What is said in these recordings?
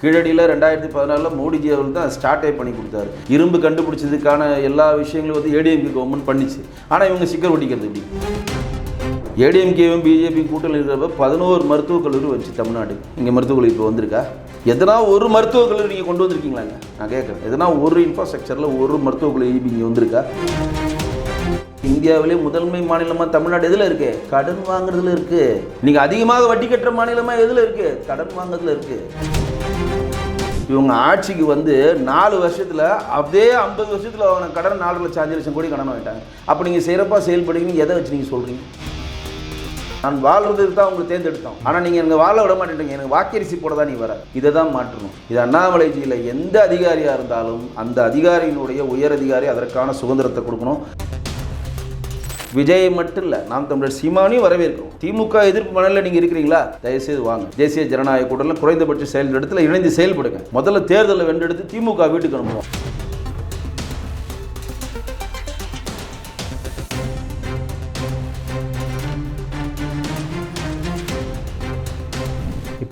கீழடியில் ரெண்டாயிரத்தி பதினாலில் மோடிஜி அவர் தான் ஸ்டார்ட்டே பண்ணி கொடுத்தாரு. இரும்பு கண்டுபிடிச்சதுக்கான எல்லா விஷயங்களும் வந்து ஏடிஎம்கே கவர்மெண்ட் பண்ணிச்சு. ஆனால் இவங்க சிக்கர் ஒட்டிக்கிறது இப்படி ஏடிஎம்கேவும் பிஜேபி கூட்டணி இருக்கிறப்ப பதினோரு மருத்துவக் கல்லூரி வச்சு தமிழ்நாடு. இங்கே மருத்துவக் கல்லூரி இப்போ வந்திருக்கா? எதனா ஒரு மருத்துவக் கல்லூரி நீங்கள் கொண்டு வந்திருக்கீங்களாங்க நான் கேட்குறேன். எதனா ஒரு இன்ஃப்ராஸ்ட்ரக்சரில் ஒரு மருத்துவக் கல்லூரி இங்கே வந்திருக்கா? இந்தியாவிலே முதன்மை மாநிலமாக தமிழ்நாடு எதில் இருக்கு? கடன் வாங்குறதுல இருக்கு. நீங்கள் அதிகமாக வட்டி கட்டுற மாநிலமாக எதில் இருக்கு? கடன் வாங்குறதுல இருக்கு. இவங்க ஆட்சிக்கு வந்து நாலு வருஷத்தில் அப்படியே ஐம்பது வருஷத்தில் அவங்க கடன் நாலு லட்சம் அஞ்சு லட்சம் கோடி கடன் வாங்கிட்டாங்க. அப்போ நீங்கள் சிறப்பாக செயல்படுவீங்க எதை வச்சு நீங்கள் சொல்கிறீங்க நான் வாழ்றதுக்கு தான் உங்களுக்கு தேர்ந்தெடுத்தோம். ஆனால் நீங்கள் எனக்கு வாழ விட மாட்டேன்றீங்க. எனக்கு வாக்கரிசி போட தான் நீ வர. இதை தான் மாற்றணும். இது அண்ணாமலைஜியில் எந்த அதிகாரியாக இருந்தாலும் அந்த அதிகாரியினுடைய உயர் அதிகாரி அதற்கான சுதந்திரத்தை கொடுக்கணும். விஜய் மட்டும் இல்லை நாம் தமிழர் சீமானையும் வரவேற்கிறோம். திமுக எதிர்ப்பு மணலில் நீங்கள் இருக்கிறீங்களா? தயவுசெய்து வாங்க. தேசிய ஜனநாயக கூட்டத்தில் குறைந்தபட்ச செயல் இடத்துல இணைந்து செயல்படுங்க. முதல்ல தேர்தலை வென்றெடுத்து திமுக வீட்டுக்கு அனுப்புவோம்.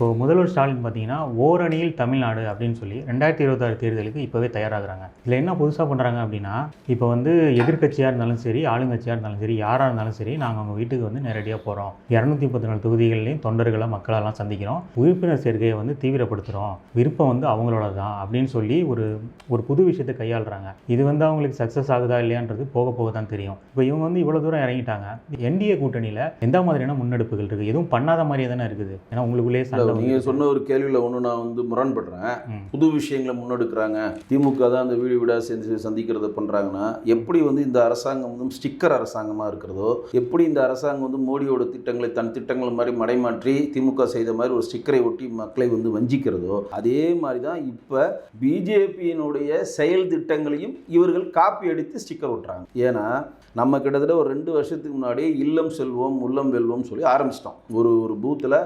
இப்போ முதல்வர் ஸ்டாலின் பார்த்தீங்கன்னா ஓரணியில் தமிழ்நாடு அப்படின்னு சொல்லி ரெண்டாயிரத்தி இருபத்தாறு தேர்தலுக்கு இப்போவே தயாராகிறாங்க. இதில் என்ன புதுசாக பண்ணுறாங்க அப்படின்னா இப்போ வந்து எதிர்க்கட்சியாக இருந்தாலும் சரி ஆளுங்கட்சியாக இருந்தாலும் சரி யாராக இருந்தாலும் சரி நாங்கள் அவங்க வீட்டுக்கு வந்து நேரடியாக போகிறோம் இரநூத்தி முப்பத்தி நாலு தொகுதிகள்லையும் தொண்டர்களை மக்களெல்லாம் சந்திக்கிறோம். உறுப்பினர் சேர்க்கையை வந்து தீவிரப்படுத்துகிறோம் விருப்பம் வந்து அவங்களோட தான் அப்படின்னு சொல்லி ஒரு ஒரு புது விஷயத்தை கையாளுறாங்க. இது வந்து அவங்களுக்கு சக்ஸஸ் ஆகுதா இல்லையான்றது போக போக தான் தெரியும். இப்போ இவங்க வந்து இவ்வளோ தூரம் இறங்கிட்டாங்க. என்டிஏ கூட்டணியில் எந்த மாதிரியான முன்னெடுப்புகள் இருக்குது எதுவும் பண்ணாத மாதிரியே தானே இருக்குது. ஏன்னா உங்களுக்குள்ளேயே சண்டை நீங்க வந்து- சொன்ன ஒரு கேள்வியில் ஒன்று நான் வந்து முரண்படுறேன். புது விஷயங்களை முன்னெடுக்கிறாங்க. திமுக தான் அந்த வீடு வீடாக சேர்ந்து சந்திக்கிறத பண்ணுறாங்கன்னா எப்படி வந்து இந்த அரசாங்கம் வந்து ஸ்டிக்கர் அரசாங்கமாக இருக்கிறதோ எப்படி இந்த அரசாங்கம் வந்து மோடியோட திட்டங்களை தன் திட்டங்கள் மாதிரி மடைமாற்றி திமுக செய்த மாதிரி ஒரு ஸ்டிக்கரை ஒட்டி மக்களை வந்து வஞ்சிக்கிறதோ அதே மாதிரி தான் இப்போ பிஜேபியினுடைய செயல் திட்டங்களையும் இவர்கள் காப்பி அடித்து ஸ்டிக்கர் ஒட்டுறாங்க. ஏன்னா நம்ம கிட்டத்தட்ட ஒரு ரெண்டு வருஷத்துக்கு முன்னாடி இல்லம் செல்வோம் உள்ளம் வெல்வோம் சொல்லி ஆரம்பிச்சிட்டோம். ஒரு ஒரு பூத்தில்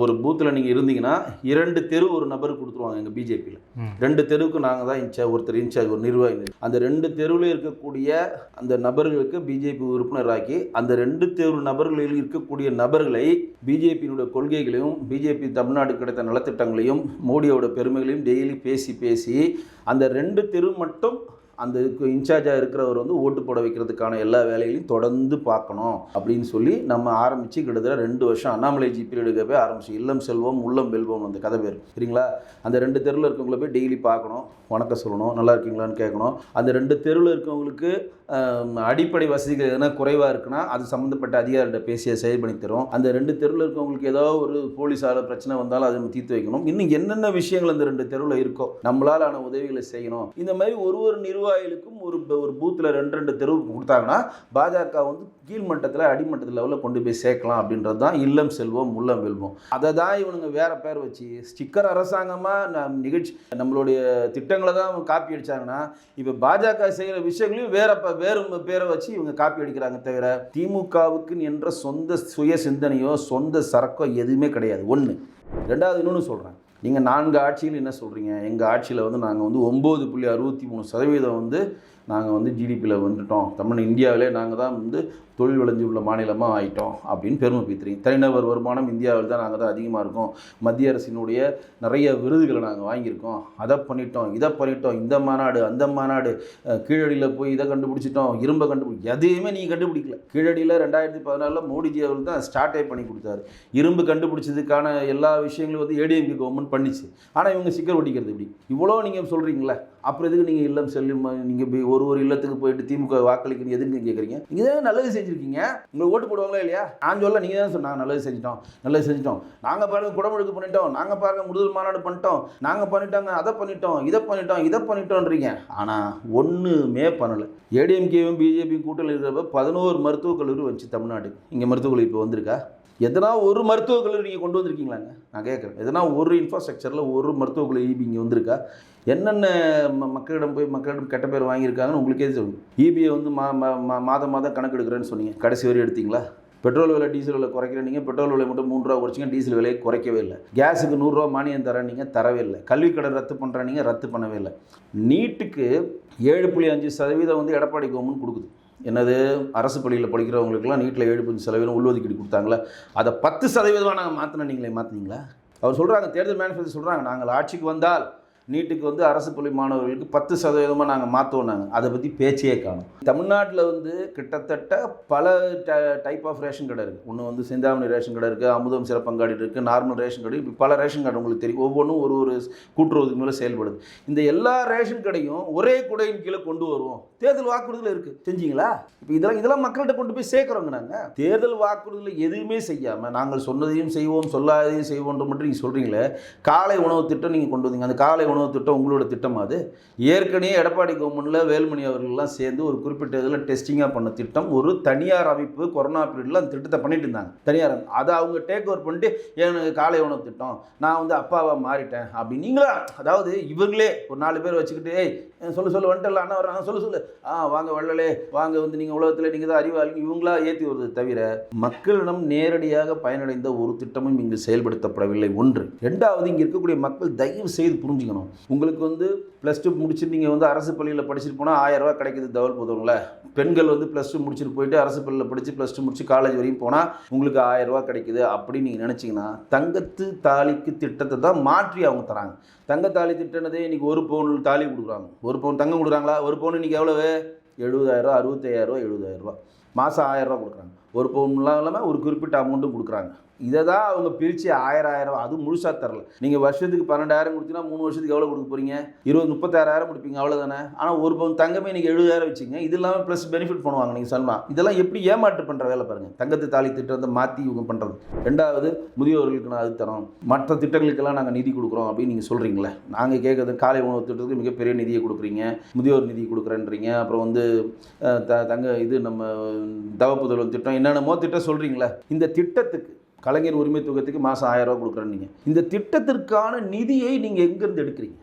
ஒரு பூத்தில் நீங்கள் இருந்தீங்கன்னா இரண்டு தெரு ஒரு நபருக்கு கொடுத்துருவாங்க எங்கள் பிஜேபியில். ரெண்டு தெருவுக்கு நாங்கள் தான் இன்சார்ஜ் ஒருத்தர் இன்சார்ஜ் ஒரு நிர்வாகி அந்த ரெண்டு தெருவில் இருக்கக்கூடிய அந்த நபர்களுக்கு பிஜேபி உறுப்பினராக்கி அந்த ரெண்டு தெரு நபர்களில் இருக்கக்கூடிய நபர்களை பிஜேபியினுடைய கொள்கைகளையும் பிஜேபி தமிழ்நாடு கிடைத்த நலத்திட்டங்களையும் மோடியோட பெருமைகளையும் டெய்லி பேசி பேசி அந்த ரெண்டு தெரு மட்டும் அந்த இன்சார்ஜாக இருக்கிறவர் வந்து ஓட்டு போட வைக்கிறதுக்கான எல்லா வேலைகளையும் தொடர்ந்து பார்க்கணும் அப்படின்னு சொல்லி நம்ம ஆரம்பித்து கிட்டத்தட்ட ரெண்டு வருஷம் அண்ணாமலை ஜி பீரியடுக்கு போய் ஆரம்பிச்சு இல்லம் செல்வம் உள்ளம் வெல்வம் அந்த கதை பேர். சரிங்களா? அந்த ரெண்டு தெருவில் இருக்கவங்கள போய் டெய்லி பார்க்கணும் வணக்கம் சொல்லணும் நல்லா இருக்கீங்களான்னு கேட்கணும். அந்த ரெண்டு தெருவில் இருக்கவங்களுக்கு அடிப்படை வசதிகள் எதனா குறைவாக இருக்குன்னா அது சம்மந்தப்பட்ட அதிகாரிகிட்ட பேசிய செயல் பண்ணி தரும் அந்த ரெண்டு தெருவில் இருக்கவங்களுக்கு ஏதோ ஒரு போலீஸால் பிரச்சனை வந்தாலும் அதை நம்ம தீர்த்து வைக்கணும். இன்னும் என்னென்ன விஷயங்கள் அந்த ரெண்டு தெருவில் இருக்கோ நம்மளால் ஆன உதவிகளை செய்யணும். இந்த மாதிரி ஒரு ஒரு நிர்வாகிகளுக்கும் ஒரு ஒரு பூத்தில் ரெண்டு ரெண்டு தெருவுக்கு கொடுத்தாங்கன்னா பாஜக வந்து கீழ்மட்டத்தில் அடிமட்டத்தில் லெவலில் கொண்டு போய் சேர்க்கலாம் அப்படின்றது தான் இல்லம் செல்வோம் உள்ளம் வெல்வோம். அதை தான் இவனுங்க வேறு பேர் வச்சு ஸ்டிக்கர் அரசாங்கமாக நம் நிகழ்ச்சி நம்மளுடைய திட்டங்களை தான் காப்பி அடித்தாங்கன்னா இப்போ பாஜக செய்கிற விஷயங்களையும் வேற வேறு பேரை வச்சு இவங்க காப்பி அடிக்கிறாங்க தவிர திமுகவுக்கு என்ற சொந்த சுய சிந்தனையோ சொந்த சரக்கோ எதுவுமே கிடையாது. ஒன்று ரெண்டாவது இன்னொன்று சொல்கிறேன் நீங்கள் நான்கு ஆட்சியில் என்ன சொல்கிறீங்க எங்கள் ஆட்சியில் வந்து நாங்கள் வந்து ஒம்பது புள்ளி அறுபத்தி மூணு சதவீதம் வந்து நாங்கள் வந்து ஜிடிபியில் வந்துட்டோம். தமிழ் இந்தியாவிலே நாங்கள் தான் வந்து தொழில் விளைஞ்சு உள்ள மாநிலமாக ஆயிட்டோம் அப்படின்னு பெருமை பீத்துறீங்க தனிநபர் வருமானம் இந்தியாவில் தான் நாங்கள் தான் அதிகமாக இருக்கோம். மத்திய அரசினுடைய நிறைய விருதுகளை நாங்கள் வாங்கியிருக்கோம். அதை பண்ணிட்டோம் இதை பண்ணிட்டோம் இந்த மாநாடு அந்த மாநாடு கீழடியில் போய் இதை கண்டுபிடிச்சிட்டோம் இரும்பை கண்டுபிடி எதையுமே நீங்கள் கண்டுபிடிக்கல. கீழடியில் ரெண்டாயிரத்தி பதினாலில் மோடிஜி அவர்கள் தான் ஸ்டார்ட்டே பண்ணி கொடுத்தாரு. இரும்பு கண்டுபிடிச்சதுக்கான எல்லா விஷயங்களும் வந்து ஏடிஎம்கே கவர்மெண்ட் பண்ணிச்சு. ஆனால் இவங்க சிக்கர் ஒட்டிக்கிறது இப்படி. இவ்வளோ நீங்கள் சொல்கிறீங்களே அப்புறம் எதுக்கு நீங்கள் இல்லம் செல்லும் நீங்கள் ஒரு ஒரு இல்லத்துக்கு போயிட்டு திமுக வாக்களிக்கணும் எதுன்னு கேட்குறீங்க நீங்கள் தான் நல்லது செஞ்சுருக்கீங்க? உங்களுக்கு ஓட்டு போடுவாங்களா இல்லையா? நான் சொல்ல நீங்கள் தான் சொன்னாங்க நல்லது செஞ்சிட்டோம் நல்லது செஞ்சிட்டோம். நாங்கள் பாருங்க குடமுழுக்கு பண்ணிட்டோம். நாங்கள் பாருங்க முதல் மாநாடு பண்ணிட்டோம். நாங்கள் பண்ணிட்டோங்க அதை பண்ணிட்டோம் இதை பண்ணிட்டோம் இதை பண்ணிட்டோன்றீங்க. ஆனால் ஒன்றுமே பண்ணலை. ஏடிஎம்கேவும் பிஜேபி கூட்டணி இருக்கிறப்ப பதினோரு மருத்துவக் கல்லூரி வந்துச்சு தமிழ்நாடு இங்கே மருத்துவக் கல்லூரி இப்போ வந்திருக்கா? எதனா ஒரு மருத்துவக் கல்லூரி நீங்கள் கொண்டு வந்திருக்கீங்களாங்க? நான் கேட்குறேன். எதனா ஒரு இன்ஃப்ராஸ்ட்ரக்சரில் ஒரு மருத்துவக் கல்லூரி இபி இங்கே வந்திருக்கா? என்னென்ன ம- மக்களிடம் போய் மக்களிடம் கெட்ட பேர் வாங்கியிருக்காங்கன்னு உங்களுக்கே சொல்லுங்க. இபிஐ வந்து மா மா- மாதம் மாதம் கணக்கு எடுக்கிறேன்னு சொன்னீங்க. கடைசி வரை எடுத்தீங்களா? பெட்ரோல் விலை டீசல் விலை குறைக்கிறேன் நீங்கள் பெட்ரோல் விலை மட்டும் மூணு ரூபா குறைச்சிங்க டீசல் விலையை குறைக்கவே இல்லை. கேஸுக்கு நூறுரூவா மானியம் தரேன் நீங்கள் தரவே இல்லை. கல்விக் கடன் ரத்து பண்ணுறேன் நீங்கள் ரத்து பண்ணவே இல்லை. நீட்டுக்கு ஏழு புள்ளி அஞ்சு சதவீதம் வந்து எடப்பாடி கவர்மெண்ட் கொடுக்குது. என்னது அரசு பள்ளியில் படிக்கிறவங்களுக்குலாம் நீட்டில் ஏழு பஞ்சு சதவீதம் உள்ஒதுக்கீடு கொடுத்தாங்களே அதை பத்து சதவீதமாக நாங்கள் மாற்றின நீங்களே மாற்றினீங்களா அவர் சொல்கிறாங்க தேர்தல் மேனிஃபெஸ்டோ சொல்கிறாங்க நாங்கள் ஆட்சிக்கு வந்தால் நீட்டுக்கு வந்து அரசு பள்ளி மாணவர்களுக்கு பத்து சதவீதமாக நாங்கள் மாற்றுவோம் நாங்கள் அதை பற்றி பேச்சே காணும். தமிழ்நாட்டில் வந்து கிட்டத்தட்ட பல டைப் ஆஃப் ரேஷன் கடை இருக்குது ஒன்று வந்து சிந்தாமணி ரேஷன் கடை இருக்குது அமுதம் சிறப்பங்காடி இருக்குது நார்மல் ரேஷன் கடை இப்படி பல ரேஷன் கடை உங்களுக்கு தெரியும். ஒவ்வொன்றும் ஒரு ஒரு கூட்டுறவுக்கு மேலே செயல்படுது. இந்த எல்லா ரேஷன் கடையும் ஒரே குடையின் கீழே கொண்டு வருவோம். தேர்தல் வாக்குறுதியில் இருக்குது செஞ்சீங்களா இப்போ இதெல்லாம் இதெல்லாம் மக்கள்கிட்ட கொண்டு போய் சேர்க்குறோங்க நாங்கள் தேர்தல் வாக்குறுதியில் எதுவுமே செய்யாமல் நாங்கள் சொன்னதையும் செய்வோம் சொல்லாததையும் செய்வோன்ற மட்டும் நீங்கள் சொல்கிறீங்களே காலை உணவு திட்டம் நீங்கள் கொண்டு வந்தீங்க. அந்த காலை உணவு திட்டம் உங்களோட திட்டம் அது. ஏற்கனவே எடப்பாடி கவர்மெண்ட்டில் வேலுமணி அவர்கள்லாம் சேர்ந்து ஒரு குறிப்பிட்ட இதில் டெஸ்டிங்காக பண்ண திட்டம். ஒரு தனியார் அமைப்பு கொரோனா பீரியடில் அந்த திட்டத்தை பண்ணிட்டு இருந்தாங்க. தனியார் அதை அவங்க டேக் ஓவர் பண்ணிட்டு எனக்கு காலை உணவு திட்டம் நான் வந்து அப்பாவாக மாறிட்டேன் அப்படி நீங்களா? அதாவது இவங்களே ஒரு நாலு பேர் வச்சுக்கிட்டு ஏய் சொல்லு சொல்லு வந்துட்டல அண்ணா வர்றாங்க சொல்லு சொல்லு. ஆ வாங்க வள்ளலே வாங்க வந்து நீங்கள் உலகத்தில் நீங்கள் தான் அறிவாளி இவங்களா ஏற்றி வருது தவிர மக்களிடம் நேரடியாக பயனடைந்த ஒரு திட்டமும் இங்கு செயல்படுத்தப்படவில்லை. ஒன்று. ரெண்டாவது இங்கே இருக்கக்கூடிய மக்கள் தயவு செய்து புரிஞ்சுக்கணும். உங்களுக்கு வந்து ப்ளஸ் டூ முடிச்சு நீங்கள் வந்து அரசு பள்ளியில் படிச்சுட்டு போனால் ஆயிரம் கிடைக்குது தவறு போதுங்களே பெண்கள் வந்து ப்ளஸ் டூ முடிச்சுட்டு போயிட்டு அரசு பள்ளியில் படித்து ப்ளஸ் டூ முடிச்சு காலேஜ் வரையும் போனால் உங்களுக்கு ஆயிரம் ரூபாய் கிடைக்குது அப்படின்னு நீங்கள் நினச்சிங்கன்னா தங்கத்து தாலிக்கு திட்டத்தை தான் மாற்றி அவங்க தராங்க. தங்க தாலி திட்டனதே இன்னைக்கு ஒரு பவுன் தாலி கொடுக்குறாங்க. ஒரு பவுன் தங்கம் கொடுக்குறாங்களா? ஒரு பவுன் இன்னைக்கு எவ்வளவு? எழுபதாயிரரூவா அறுபத்தையாயிரரூவா எழுபதாயிரரூவா மாதம் ஆயிரரூவா கொடுக்குறாங்க. ஒரு பவுன்லாம் இல்லாமல் ஒரு குறிப்பிட்ட அமௌண்ட்டும் கொடுக்குறாங்க. இதை தான் அவங்க பிரித்து ஆயிரம் ஆயிரம் அது முழுசாக தரல. நீங்கள் வருஷத்துக்கு பன்னெண்டாயிரம் கொடுத்தீங்கன்னா மூணு வருஷத்துக்கு எவ்வளோ கொடுக்க போகிறீங்க இருபது முப்பத்தாறாயிரம் கொடுப்பீங்க அவ்வளோதானே ஆனால் ஒரு பவுன் தங்கமே நீங்கள் எழுபதாயிரம் வச்சுங்க இது இல்லாமல் ப்ளஸ் பெனிஃபிட் பண்ணுவாங்க நீங்கள் சொல்லலாம். இதெல்லாம் எப்படி ஏமாற்று பண்ணுற வேலை பாருங்கள் தங்கத்து தாலி திட்டத்தை மாற்றி இவங்க பண்ணுறது ரெண்டாவது முதியோர்களுக்கு நான் அது தரோம் மற்ற திட்டங்களுக்கெல்லாம் நாங்கள் நிதி கொடுக்குறோம் அப்படின்னு நீங்கள் சொல்கிறீங்களே நாங்கள் கேட்குறது காலை உணவு திட்டத்துக்கு மிகப்பெரிய நிதியை கொடுக்குறீங்க. முதியோர் நிதி கொடுக்குறேன்றீங்க. அப்புறம் வந்து த தங்க இது நம்ம தவப்புதல் திட்டம் என்னென்னமோ திட்டம் சொல்கிறீங்களே இந்த திட்டத்துக்கு கலைஞர் உரிமை மாதம் ஆயிரம் ரூபா கொடுக்குறேன்னு நீங்கள் இந்த திட்டத்திற்கான நிதியை நீங்கள் எங்கேருந்து எடுக்கிறீங்க?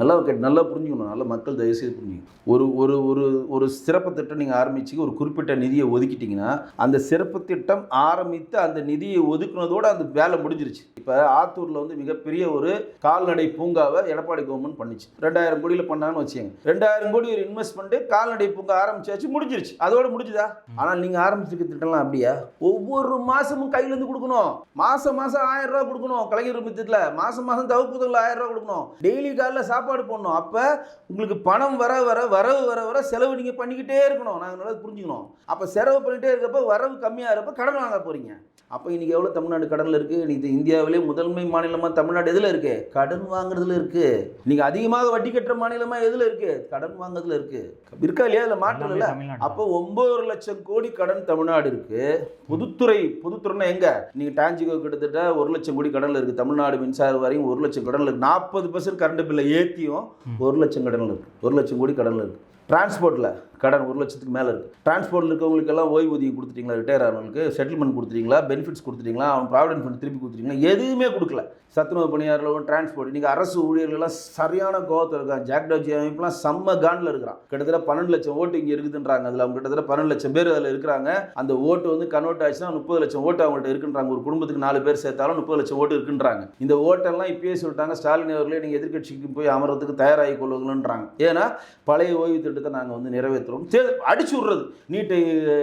நல்லா கேட்டு நல்லா புரிஞ்சுக்கணும். நல்லா மக்கள் தயவுசெய்து புரிஞ்சுக்கணும். ஒரு ஒரு ஒரு ஒரு சிறப்பு திட்டம் நீங்கள் ஆரம்பிச்சு ஒரு குறிப்பிட்ட நிதியை ஒதுக்கிட்டிங்கன்னா அந்த சிறப்பு திட்டம் ஆரம்பித்து அந்த நிதியை ஒதுக்குனதோட அந்த வேலை முடிஞ்சிருச்சு. இப்போ ஆத்தூரில் வந்து மிகப்பெரிய ஒரு கால்நடை பூங்காவை எடப்பாடி கவர்மெண்ட் பண்ணிச்சு. ரெண்டாயிரம் கோடியில் பண்ணான்னு வச்சுங்க ரெண்டாயிரம் கோடி ஒரு இன்வெஸ்ட்மெண்ட்டு கால்நடை பூங்கா ஆரம்பிச்சாச்சு முடிஞ்சிருச்சு. அதோடு முடிஞ்சுதா? ஆனால் நீங்கள் ஆரம்பிச்சிருக்க திட்டம்லாம் அப்படியா? ஒவ்வொரு மாதமும் கையிலேருந்து கொடுக்கணும். மாதம் மாதம் ஆயிரம் ரூபா கொடுக்கணும். கலைஞர் மித்தத்தில் மாதம் மாதம் தவப்புதல் ஆயிரம் ரூபா கொடுக்கணும். டெய்லி காலைல சாப்பாடு போடணும். அப்போ உங்களுக்கு பணம் வர வர வரவு வர வர செலவு நீங்கள் பண்ணிக்கிட்டே இருக்கணும். நாங்கள் நல்லா புரிஞ்சுக்கணும். அப்போ செலவு பண்ணிகிட்டே இருக்கப்போ வரவு கம்மியாக இருப்ப கடன் வாங்க போகிறீங்க அப்போ இன்றைக்கி எவ்வளோ தமிழ்நாடு கடனில் இருக்குது இது இந்தியாவிலே முதன்மை மாநிலமாக தமிழ்நாடு எதில் இருக்குது கடன் வாங்குறதுல இருக்குது நீங்கள் அதிகமாக வட்டி கட்டுற மாநிலமாக எதில் இருக்குது கடன் வாங்குறதுல இருக்குது இருக்கா இல்லையா? இல்லை மாற்றம் இல்லை அப்போ ஒன்பது லட்சம் கோடி கடன் தமிழ்நாடு இருக்கு. பொதுத்துறை பொதுத்துறைனா எங்க? நீங்க டான்ஜிகோ கிட்டத்தட்ட ஒரு லட்சம் கோடி கடன்ல இருக்கு. தமிழ்நாடு மின்சார வாரியம் ஒரு லட்சம் கடன்ல இருக்கு. நாற்பது பர்சன்ட் கரண்ட் பில்லை ஏற்றியும் ஒரு லட்சம் கடன் இருக்கு. ஒரு லட்சம் கோடி கடன் இருக்கு. டிரான்ஸ்போர்ட்டில் கடன் ஒரு லட்சத்துக்கு மேலே இருக்குது டிரான்ஸ்போர்ட்டில் இருக்கவங்களுக்கெல்லாம் ஓய்வூதியம் கொடுத்துட்டீங்களா? ரிட்டையர் ஆனவங்களுக்கு செட்டில்மெண்ட் கொடுத்துட்டீங்களா? பெனிஃபிட்ஸ் கொடுத்துட்டீங்களா? அவன் ப்ராவிடென்ட் ஃபண்ட் திருப்பி கொடுத்துட்டீங்களா? எதுவுமே கொடுக்கல. சத்துணவு பணியாளர்களும் டிரான்ஸ்போர்ட் இன்றைக்கி அரசு ஊழியர்கள்லாம் சரியான கோவத்தில் இருக்கான் ஜாக்டோஜி அமைப்புலாம் செம்ம காண்டில் இருக்கிறான். கிட்டத்தட்ட பன்னெண்டு லட்சம் ஓட்டு இங்கே இருக்குதுன்றாங்க. அதில் அவங்க கிட்டத்தட்ட பன்னெண்டு லட்சம் பேர் அதில் இருக்கிறாங்க. அந்த ஓட்டு வந்து கன்வெர்ட் ஆச்சுன்னா முப்பது லட்சம் ஓட்டு அவங்கள்ட்ட இருக்குன்றாங்க. ஒரு குடும்பத்துக்கு நாலு பேர் சேர்த்தாலும் முப்பது லட்சம் ஓட்டு இருக்குன்றாங்க. இந்த ஓட்டெல்லாம் இப்பயே சொல்லிட்டாங்க. ஸ்டாலின் அவர்களே நீங்கள் எதிர்கட்சிக்கு போய் அமர்றதுக்கு தயாராகி கொள்ளுங்கன்றாங்க ஏன்னா பழைய ஓய்வு திட்டத்தை நாங்கள் வந்து நிறைவேற்றுறோம். தே அடிச்சு விட்றது. நீட்டை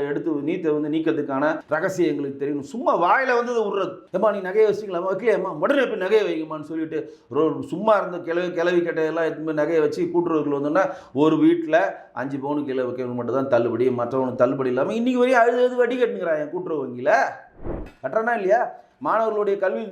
எடுத்து நீட்டை வந்து நீக்கிறதுக்கான ரகசியம் எங்களுக்கு தெரியும் சும்மா வாயில் வந்து விட்றது. ஏம்மா நீ நகையை வச்சிக்கலாமா? வைக்கலையம்மா உடனே போய் நகையை வைக்கமான்னு சொல்லிட்டு ரோ- சும்மா இருந்த கிளவி கிளவி கட்டையெல்லாம் எதுவுமே நகையை வச்சு கூட்டுறவுகள் வந்தோன்னா ஒரு வீட்டில் அஞ்சு பவுனு கிலோ வைக்கணும் மட்டும் தான் தள்ளுபடி. மற்றவனுக்கு தள்ளுபடி இல்லாமல் இன்றைக்கி வரையும் அழுது அழுது வட்டி கட்டுங்கிறான் என் கூட்டுறவு வங்கியில். கட்டுறானா இல்லையா? மாணவர்களுடைய கல்வி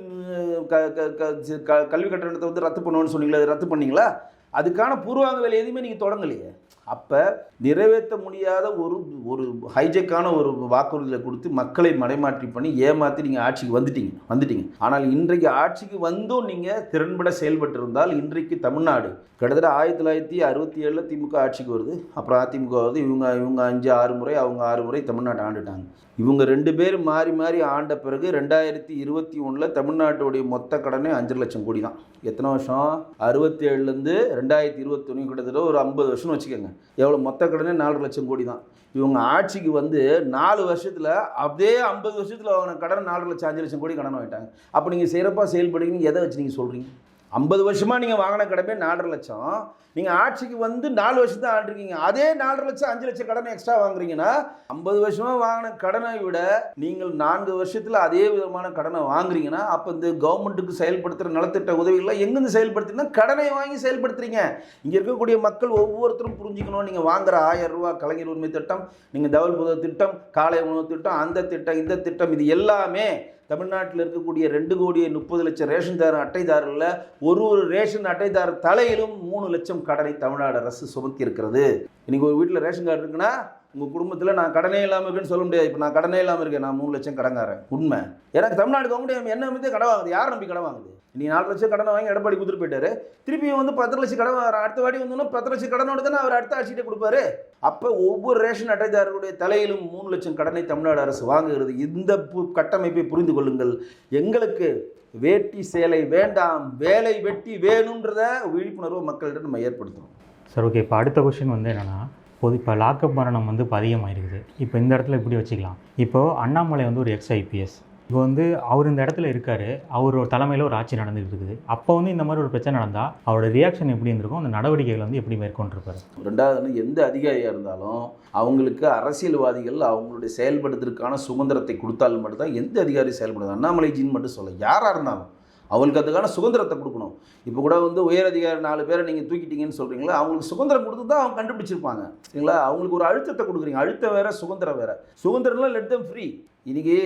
க- க- க- கல்வி கட்டணத்தை வந்து ரத்து பண்ணுவோன்னு சொன்னீங்களா ரத்து பண்ணீங்களா? அதுக்கான பூர்வாங்க வேலை எதுவுமே நீங்கள் தொடங்கலையே. அப்போ நிறைவேற்ற முடியாத ஒரு ஒரு ஹைஜெக்கான ஒரு வாக்குறுதியை கொடுத்து மக்களை மடைமாற்றி பண்ணி ஏமாற்றி நீங்கள் ஆட்சிக்கு வந்துட்டீங்க வந்துட்டீங்க. ஆனால் இன்றைக்கு ஆட்சிக்கு வந்தும் நீங்கள் திறன்பட செயல்பட்டு இருந்தால் இன்றைக்கு தமிழ்நாடு கிட்டத்தட்ட ஆயிரத்தி தொள்ளாயிரத்தி அறுபத்தி ஏழில் திமுக ஆட்சிக்கு வருது. அப்புறம் அதிமுக வருது. இவங்க இவங்க அஞ்சு ஆறு முறை அவங்க ஆறு முறை தமிழ்நாட்டை ஆண்டுட்டாங்க. இவங்க ரெண்டு பேர் மாறி மாறி ஆண்ட பிறகு ரெண்டாயிரத்தி இருபத்தி ஒன்றில் தமிழ்நாட்டுடைய மொத்த கடனே அஞ்சு லட்சம் கோடி தான். எத்தனை வருஷம்? அறுபத்தி ஏழுலேருந்து ரெண்டாயிரத்தி இருபத்தொன்று கிட்டத்தட்ட ஒரு ஐம்பது வருஷம்னு வச்சுக்கோங்க. எவ்வளோ மொத்த கடனே? நாலு லட்சம் கோடி தான். இவங்க ஆட்சிக்கு வந்து நாலு வருஷத்தில் அப்படியே ஐம்பது வருஷத்தில் அவங்க கடன் நாலு லட்சம் அஞ்சு லட்சம் கோடி கடன் வாங்கிட்டாங்க. அப்போ நீங்கள் சிறப்பாக செயல்படுறீங்கன்னு எதை வச்சு நீங்கள் சொல்கிறீங்க ஐம்பது வருஷமாக நீங்கள் வாங்கின கடமே நாலரை லட்சம். நீங்கள் ஆட்சிக்கு வந்து நாலு வருஷம் தான் ஆண்டிருக்கீங்க. அதே நாலரை லட்சம் அஞ்சு லட்சம் கடனை எக்ஸ்ட்ரா வாங்குறீங்கன்னா ஐம்பது வருஷமாக வாங்கின கடனை விட நீங்கள் நான்கு வருஷத்தில் அதே விதமான கடனை வாங்குறீங்கன்னா அப்போ இந்த கவர்மெண்ட்டுக்கு செயல்படுத்துகிற நலத்திட்ட உதவிகள்லாம் எங்கேருந்து செயல்படுத்துறீங்கன்னா கடனை வாங்கி செயல்படுத்துறீங்க. இங்கே இருக்கக்கூடிய மக்கள் ஒவ்வொருத்தரும் புரிஞ்சுக்கணும். நீங்கள் வாங்குற ஆயிரம் ரூபா கலைஞர் உரிமை திட்டம் நீங்கள் தவல் புத திட்டம் காலை உணவு திட்டம் அந்த திட்டம் இந்த திட்டம் இது எல்லாமே தமிழ்நாட்டில் இருக்கக்கூடிய ரெண்டு கோடியே முப்பது லட்சம் ரேஷன் தார அட்டைதாரர்களில் ஒரு ஒரு ரேஷன் அட்டைதாரர் தலையிலும் மூணு லட்சம் கடனை தமிழ்நாடு அரசு சுமத்தி இருக்கிறது இன்னைக்கு ஒரு வீட்டில் ரேஷன் கார்டு இருக்குன்னா உங்கள் குடும்பத்தில் நான் கடனே இல்லாமல் இருக்குன்னு சொல்ல முடியாது. இப்போ நான் கடனே இல்லாமல் இருக்கேன். நான் மூணு லட்சம் கடங்காரன் உண்மை. எனக்கு தமிழ்நாடு கவர்மெண்ட் என்ன நம்பி கடன் வாங்குது? யார் நம்பி கடன் வாங்குது? நீ நாலு லட்சம் கடனை வாங்கி எடப்பாடி கொடுத்துட்டு போயிட்டாரு. திருப்பியும் வந்து பத்து லட்சம் கடன் வாங்குறான் அடுத்த வாட்டி வந்தோன்னா பத்து லட்சம் கடனோட தானே அவர் அடுத்த ஆட்சியிட்ட கொடுப்பாரு. அப்போ ஒவ்வொரு ரேஷன் அட்டைதாரருடைய தலையிலும் மூணு லட்சம் கடனை தமிழ்நாடு அரசு வாங்குகிறது. இந்த பு- கட்டமைப்பை புரிந்து கொள்ளுங்கள். எங்களுக்கு வேட்டி சேலை வேண்டாம். வேலை வெட்டி வேணுன்றத விழிப்புணர்வு மக்களிடம் நம்ம ஏற்படுத்தணும் சார் ஓகே இப்போ அடுத்த கொஷின் வந்து என்னென்னா பொது இப்போ லாக்அப் மரணம் வந்து இப்போ அதிகமாகிருக்குது இப்போ இந்த இடத்துல இப்படி வச்சுக்கலாம். இப்போது அண்ணாமலை வந்து ஒரு எக்ஸ் ஐபிஎஸ் இப்போ வந்து அவர் இந்த இடத்துல இருக்காரு. அவர் ஒரு தலைமையில் ஒரு ஆட்சி நடந்துகிட்டு இருக்குது. அப்போ வந்து இந்த மாதிரி ஒரு பிரச்சனை நடந்தால் அவரோட ரியாக்ஷன் எப்படி இருந்திருக்கும்? அந்த நடவடிக்கைகள் வந்து எப்படி மேற்கொண்டிருப்பாரு? ரெண்டாவது வந்து எந்த அதிகாரியாக இருந்தாலும் அவங்களுக்கு அரசியல்வாதிகள் அவங்களுடைய செயல்படுத்துறதுக்கான சுதந்திரத்தை கொடுத்தாலும் மட்டும்தான் எந்த அதிகாரி செயல்படுது. அண்ணாமலைஜின்னு மட்டும் சொல்ல யாராக இருந்தாலும் அவங்களுக்கு அதுக்கான சுதந்திரத்தை கொடுக்கணும். இப்போ கூட வந்து உயர் அதிகாரி நாலு பேரை நீங்கள் தூக்கிட்டீங்கன்னு சொல்கிறீங்களா அவங்களுக்கு சுதந்திரம் கொடுத்து தான் அவங்க கண்டுபிடிச்சிருப்பாங்க. சரிங்களா? அவங்களுக்கு ஒரு அழுத்தத்தை கொடுக்குறீங்க. அழுத்தம் வேற சுதந்திரம் வேற. சுதந்திரம்லாம் லெட் தம் ஃப்ரீ இன்றைக்கி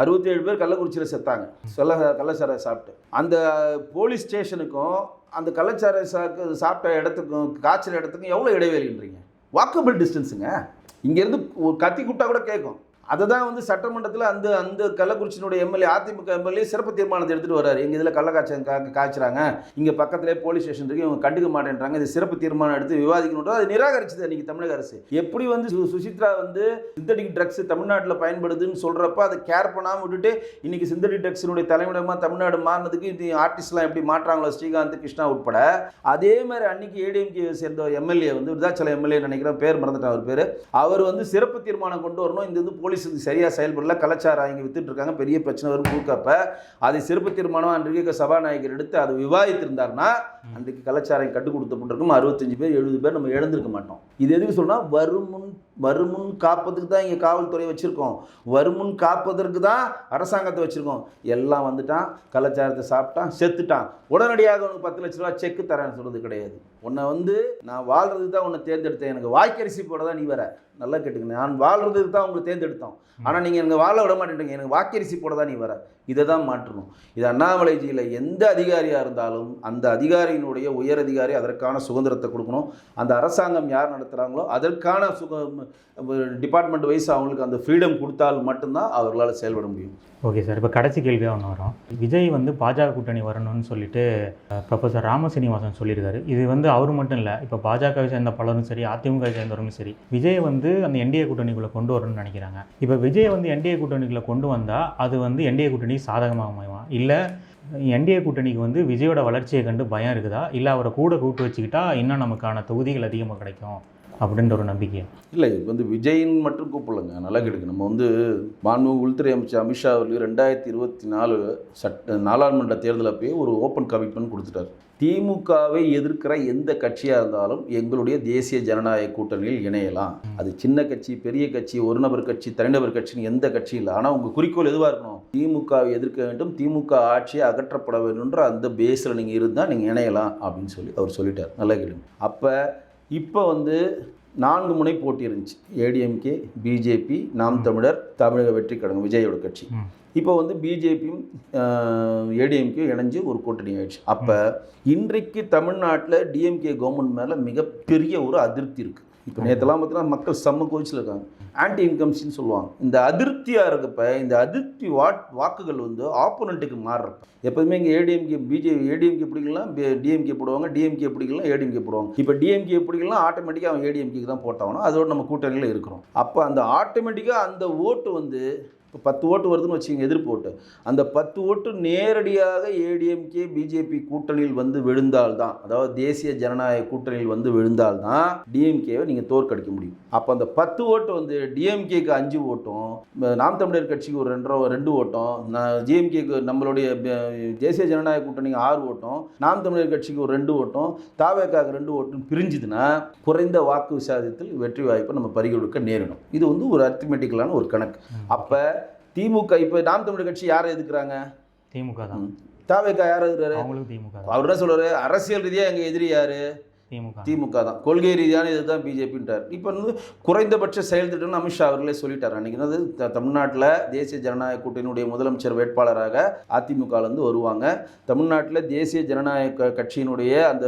அறுபத்தேழு பேர் கள்ளக்குறிச்சியில் செத்தாங்க. சொல்ல கள்ளச்சாரை சாப்பிட்டு. அந்த போலீஸ் ஸ்டேஷனுக்கும் அந்த கள்ளச்சாரை சாக்கு சாப்பிட்ட இடத்துக்கும் காய்ச்சல் இடத்துக்கும் எவ்வளோ இடைவெளின்றீங்க? வாக்கபிள் டிஸ்டன்ஸுங்க இங்கேருந்து ஒரு கத்தி கூப்பிட்டா கூட கேட்கும் அதை தான் வந்து சட்டமன்றத்தில் அந்த அந்த கள்ளக்குறிச்சியினுடைய எம்எல்ஏ அதிமுக எம்எல்ஏ சிறப்பு தீர்மானத்தை எடுத்துகிட்டு வராரு எங்கள் இதில் கள்ளக்காய்ச்சல் கா காய்ச்சுறாங்க. இங்கே பக்கத்திலே போலீஸ் ஸ்டேஷன் இருக்குது இவங்க கண்டுக்க மாட்டேன்றாங்க. இது சிறப்பு தீர்மானம் எடுத்து விவாதிக்கணும் அது நிராகரிச்சது அன்றைக்கி தமிழக அரசு. எப்படி வந்து சு- சுசித்ரா வந்து சிந்தடிக் ட்ரக்ஸ் தமிழ்நாட்டில் பயன்படுதுன்னு சொல்கிறப்ப அதை கேர் பண்ணாமல் விட்டுட்டு இன்னைக்கு சிந்தடிக் ட்ரக்ஸினுடைய தலைமையிடமாக தமிழ்நாடு மாறினதுக்கு இது ஆர்டிஸ்ட்லாம் எப்படி மாற்றாங்களோ ஸ்ரீகாந்த் கிருஷ்ணா உட்பட. அதே மாதிரி அன்னைக்கு ஏடிஎம்கே சேர்ந்த எம்எல்ஏ வந்து விருதாச்சலம் எம்எல்ஏ நினைக்கிறேன். பேர் மறந்துட்டேன் அவர் பேர். அவர் வந்து சிறப்பு தீர்மானம் கொண்டு வரணும். இந்த வந்து போலீஸ் இது சரியாக செயல்படல கலாச்சாரம் இங்கே வித்துட்டு இருக்காங்க பெரிய பிரச்சனை வரும் கொடுக்கப்ப அதை சிறப்பு தீர்மானம் அன்றைக்கு சபாநாயகர் எடுத்து அதை விவாதித்திருந்தாருன்னா அன்றைக்கு கலாச்சாரம் கட்டு கொடுத்தப்பட்டிருக்கும் அறுபத்தஞ்சு பேர் எழுபது பேர் நம்ம இழந்திருக்க மாட்டோம். இது எதுக்கு சொன்னா வருமுன் வருமுன் காப்பதுக்கு தான் இங்கே காவல்துறை வச்சுருக்கோம். வருமுன் காப்பதற்கு தான் அரசாங்கத்தை வச்சுருக்கோம். எல்லாம் வந்துட்டான் கலாச்சாரத்தை சாப்பிட்டான் செத்துட்டான். உடனடியாக உனக்கு பத்து லட்ச ரூபா செக்கு தரேன்னு சொல்கிறது கிடையாது. உன்னை வந்து நான் வாழ்றதுக்கு தான் உன்னை தேர்ந்தெடுத்தேன். எனக்கு வாய்க்கரிசி போட தான் நீ வர. நல்லா கேட்டுக்கங்க. நான் வாழ்றதுக்கு தான் உங்களை தேர்ந்தெடுத்தோம். ஆனால் நீங்கள் எனக்கு வாழ விட மாட்டேன்றீங்க. எனக்கு வாக்கரிசி போட தான் நீ வர. இதை தான் மாற்றணும். இது அண்ணாமலைஜியில் எந்த அதிகாரியாக இருந்தாலும் அந்த அதிகாரியினுடைய உயர் அதிகாரி அதற்கான சுதந்திரத்தை கொடுக்கணும். அந்த அரசாங்கம் யார் நடத்துகிறாங்களோ அதற்கான சுக டிபார்ட்மெண்ட் வைஸ் அவங்களுக்கு அந்த ஃப்ரீடம் கொடுத்தால் மட்டும்தான் அவர்களால் செயல்பட முடியும். ஓகே சார் இப்போ கடைசி கேள்வியாக ஒன்று வரும். விஜய் வந்து பாஜக கூட்டணி வரணும்னு சொல்லிட்டு ப்ரொஃபஸர் ப்ரொஃபசர் ராமசீனிவாசன் சொல்லியிருக்காரு. இது வந்து அவர் மட்டும் இல்லை இப்போ பாஜகவை சேர்ந்த பலரும் சரி அதிமுக சேர்ந்தவரும் சரி விஜய் வந்து அந்த என்டிஏ கூட்டணிக்குள்ளே கொண்டு வரணும்னு நினைக்கிறாங்க. இப்போ விஜய் வந்து என்டிஏ கூட்டணிக்குள்ளே கொண்டு வந்தால் அது வந்து என்டிஏ கூட்டணி சாதகமாக அமையுமா இல்லை என்டிஏ கூட்டணிக்கு வந்து விஜயோட வளர்ச்சியை கண்டு பயம் இருக்குதா? இல்லை அவரை கூட கூப்பிட்டு வச்சுக்கிட்டா இன்னும் நமக்கான தொகுதிகள் அதிகமாக கிடைக்கும்? அப்படின்ற ஒரு நம்பிக்கை இல்லை இது வந்து விஜயின் மட்டும் கூப்பிடலங்க. நல்லா கெடுக்கு நம்ம வந்து மாண்பு உள்துறை அமைச்சர் அமித்ஷா அவர்கள் ரெண்டாயிரத்தி இருபத்தி நாலு சட்ட நாடாளுமன்ற தேர்தல் அப்பயே ஒரு ஓப்பன் கமிட்மெண்ட் கொடுத்துட்டார். திமுகவை எதிர்க்கிற எந்த கட்சியாக இருந்தாலும் எங்களுடைய தேசிய ஜனநாயக கூட்டணியில் இணையலாம். அது சின்ன கட்சி பெரிய கட்சி ஒரு நபர் கட்சி தனிநபர் கட்சின்னு எந்த கட்சியும் இல்லை. ஆனால் உங்கள் குறிக்கோள் எதுவாக இருக்கணும்? திமுகவை எதிர்க்க வேண்டும் திமுக ஆட்சியை அகற்றப்பட வேண்டும்ன்ற அந்த பேஸில் நீங்கள் இருந்தால் நீங்கள் இணையலாம் அப்படின்னு சொல்லி அவர் சொல்லிட்டார். நல்லா கேளுங்க. அப்போ இப்போ வந்து நான்கு முனை போட்டி இருந்துச்சு. ஏடிஎம்கே பிஜேபி நாம் தமிழர் தமிழக வெற்றி கழகம் விஜயோட கட்சி. இப்போ வந்து பிஜேபியும் ஏடிஎம்கேயும் இணைஞ்சு ஒரு கூட்டணி ஆயிடுச்சு. அப்போ இன்றைக்கு தமிழ்நாட்டில் டிஎம்கே கவர்மெண்ட் மேலே மிகப்பெரிய ஒரு அதிருப்தி இருக்குது இப்போ நேற்றுலாம் பார்த்தீங்கன்னா மக்கள் செம்ம கோச்சில் இருக்காங்க. ஆன்டி இன்கம்ஸ்ன்னு சொல்லுவாங்க. இந்த அதிருப்தியாக இருக்கப்ப இந்த அதிருப்தி வாட் வாக்குகள் வந்து ஆப்போனண்ட்டுக்கு மாறுறப்ப. எப்போதுமே இங்கே ஏடிஎம்கே பிஜேபி ஏடிஎம்கே பிடிக்கலாம் டிஎம்கே போடுவாங்க டிஎம்கே பிடிக்கலாம் ஏடிஎம்கே போடுவாங்க. இப்போ டிஎம்கே பிடிக்கலாம் ஆட்டோமேட்டிக்காக அவன் ஏடிஎம்கேக்கு தான் போட்டாகணும். அதோட நம்ம கூட்டணியில் இருக்கிறோம். அப்போ அந்த ஆட்டோமேட்டிக்காக அந்த ஓட்டு வந்து இப்போ பத்து ஓட்டு வருதுன்னு வச்சுக்கோங்க எதிர்ப்பு ஓட்டு. அந்த பத்து ஓட்டு நேரடியாக ஏடிஎம்கே பிஜேபி கூட்டணியில் வந்து விழுந்தால்தான் அதாவது தேசிய ஜனநாயக கூட்டணியில் வந்து விழுந்தால்தான் டிஎம்கேவை நீங்கள் தோற்கடிக்க முடியும். அப்போ அந்த பத்து ஓட்டு வந்து டிஎம்கேக்கு அஞ்சு ஓட்டும் நாம் தமிழர் கட்சிக்கு ஒரு ரெண்டரை ரெண்டு ஓட்டம் ஜிஎம்கேக்கு நம்மளுடைய தேசிய ஜனநாயக கூட்டணிக்கு ஆறு ஓட்டம் நாம் தமிழர் கட்சிக்கு ஒரு ரெண்டு ஓட்டம் தாவேக்காக்கு ரெண்டு ஓட்டம் பிரிஞ்சுதுன்னா குறைந்த வாக்கு விசாதத்தில் வெற்றி வாய்ப்பை நம்ம பறிகொடுக்க நேரிடும். இது வந்து ஒரு அர்த்தமெட்டிக்கலான ஒரு கணக்கு. அப்போ திமுக இப்போ நாம் தமிழர் கட்சி யாரை எதுக்குறாங்க திமுக தான். தாவேக்கா யார் எதுக்குறாரு அவங்களும் திமுக அவர் என்ன சொல்றாரு? அரசியல் ரீதியாக எங்கள் எதிரி யாரு? திமுக தான். கொள்கை ரீதியான இதுதான் பிஜேபின்றார். இப்போ வந்து குறைந்தபட்ச செயல் திட்டம்னு அமித்ஷா அவர்களே சொல்லிட்டார். அன்றைக்கி வந்து தமிழ்நாட்டில் தேசிய ஜனநாயக கூட்டணியுடைய முதலமைச்சர் வேட்பாளராக அதிமுகலேருந்து வருவாங்க. தமிழ்நாட்டில் தேசிய ஜனநாயக கட்சியினுடைய அந்த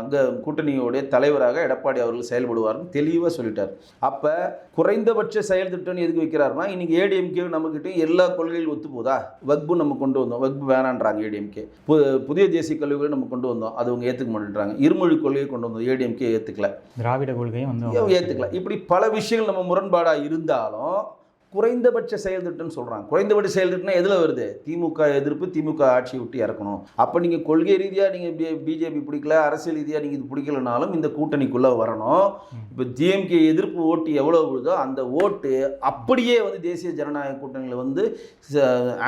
அங்கே கூட்டணியுடைய தலைவராக எடப்பாடி அவர்கள் செயல்படுவார்னு தெளிவாக சொல்லிட்டார். அப்போ குறைந்தபட்ச செயல் திட்டம்னு எதுக்கு வைக்கிறாருன்னா இன்றைக்கி ஏடிஎம்கே நம்மக்கிட்டையும் எல்லா கொள்கைகளும் ஒத்து போதா? வக்பு நம்ம கொண்டு வந்தோம். வக்பு வேணான்றாங்க ஏடிஎம்கே. புதிய தேசிய கல்விகளை நம்ம கொண்டு வந்தோம். அது அவங்க ஏற்றுக்க மாட்டேன்றாங்க. இருமொழி கொள்கையை கொண்டு வந்தோம். ஏடிஎம்கே ஏற்றுக்கல திராவிட கொள்கையும் வந்து ஏற்றுக்கல இப்படி பல விஷயங்கள் நம்ம முரண்பாடாக இருந்தாலும் குறைந்தபட்ச செயல் திட்டம்னு சொல்கிறாங்க குறைந்தபட்ச செயல் திட்டம்னா எதில் வருது? திமுக எதிர்ப்பு திமுக ஆட்சியை விட்டு இறக்கணும். அப்போ நீங்கள் கொள்கை ரீதியாக நீங்கள் பிஜேபி பிடிக்கல அரசியல் ரீதியாக நீங்கள் இது பிடிக்கலனாலும் இந்த கூட்டணிக்குள்ளே வரணும். இப்போ டிஎம்கே எதிர்ப்பு ஓட்டு எவ்வளோ விழுதோ அந்த ஓட்டு அப்படியே வந்து தேசிய ஜனநாயக கூட்டணியில் வந்து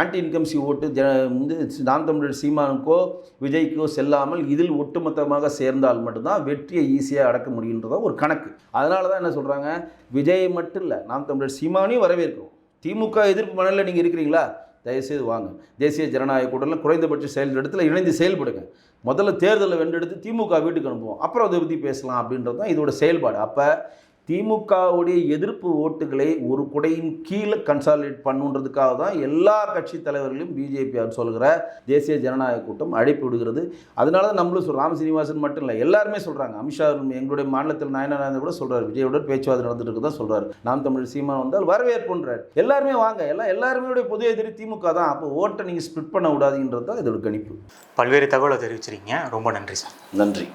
ஆன்டி இன்கம்சி ஓட்டு ஜ வந்து நாம் தமிழர் சீமானுக்கோ விஜய்க்கோ செல்லாமல் இதில் ஒட்டுமொத்தமாக சேர்ந்தால் மட்டும்தான் வெற்றியை ஈஸியாக அடக்க முடியுன்றதா ஒரு கணக்கு. அதனால தான் என்ன சொல்கிறாங்க விஜய் மட்டும் இல்லை நாம் தமிழர் சீமானையும் வரவேற்கிறோம். திமுக எதிர்ப்பு மணலில் நீங்கள் இருக்கிறீங்களா? தயவுசெய்து வாங்க. தேசிய ஜனநாயக கூட்டத்தில் குறைந்தபட்ச செயல் இடத்துல இணைந்து செயல்படுங்க. முதல்ல தேர்தலை வென்றெடுத்து திமுக வீட்டுக்கு அனுப்புவோம். அப்புறம் அதை பற்றி பேசலாம் அப்படின்றது தான் இதோட செயல்பாடு. அப்போ திமுகவுடைய எதிர்ப்பு ஓட்டுகளை ஒரு குடையின் கீழே கன்சாலிடேட் பண்ணுன்றதுக்காக தான் எல்லா கட்சி தலைவர்களையும் பிஜேபி சொல்கிற தேசிய ஜனநாயக கூட்டம் அழைப்பு விடுகிறது. அதனால தான் நம்மளும் சொல்கிறோம் ராம் சீனிவாசன் மட்டும் இல்லை எல்லாருமே சொல்கிறாங்க அமித்ஷா எங்களுடைய மாநிலத்தில் நாயனானந்த கூட சொல்கிறார் விஜயோட பேச்சுவார்த்தை நடந்துட்டு தான் சொல்கிறார் நாம் தமிழ் சீமா வந்தால் வரவேற்புன்றார். எல்லாருமே வாங்க எல்லாம் எல்லாருமே உடைய பொது எதிரி திமுக தான். அப்போ ஓட்டை நீங்கள் ஸ்ப்ளிட் பண்ண விடாதீன்றது தான் இதோட கணிப்பு. பல்வேறு தகவலை தெரிவிச்சிருக்கீங்க. ரொம்ப நன்றி சார். நன்றி.